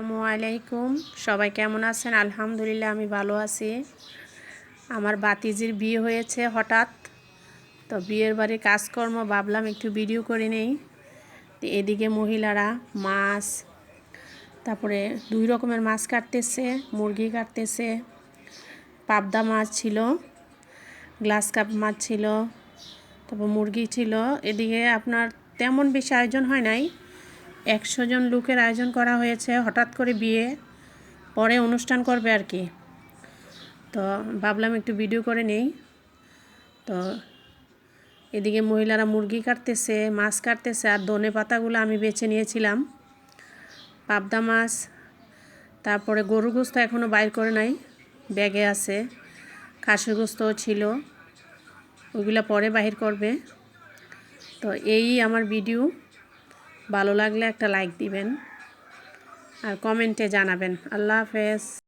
আসসালামু আলাইকুম। সবাই কেমন আছেন? আলহামদুলিল্লাহ, আমি ভালো আছি। আমার বাতিজির বিয়ে হয়েছে হঠাৎ। তো বিয়ের বাড়ির কাজকর্ম ভাবলাম একটু ভিডিও করে নেই। এদিকে মহিলারা মাছ, তারপরে দুই রকমের মাছ কাটতেছে, মুরগি কাটতেছে। পাবদা মাছ ছিল, গ্লাস কাপ মাছ ছিল, তারপর মুরগি ছিল। এদিকে আপনার তেমন বেশি আয়োজন হয় নাই। একশো জন লোকের আয়োজন করা হয়েছে, হঠাৎ করে বিয়ে, পরে অনুষ্ঠান করবে আর কি। তো ভাবলাম একটু ভিডিও করে নেই। তো এদিকে মহিলারা মুরগি কাটতেছে, মাছ কাটতেছে, আর ধনে পাতাগুলো আমি বেছে নিয়েছিলাম। পাবদা মাছ, তারপরে গরু গোস্ত এখনও বাইর করে নাই, ব্যাগে আছে, খাসির গোস্তও ছিল ওইগুলো পরে বাহির করবে। তো এই আমার ভিডিও ভালো লাগলে একটা লাইক দিবেন আর কমেন্টে জানাবেন। আল্লাহ হাফেজ।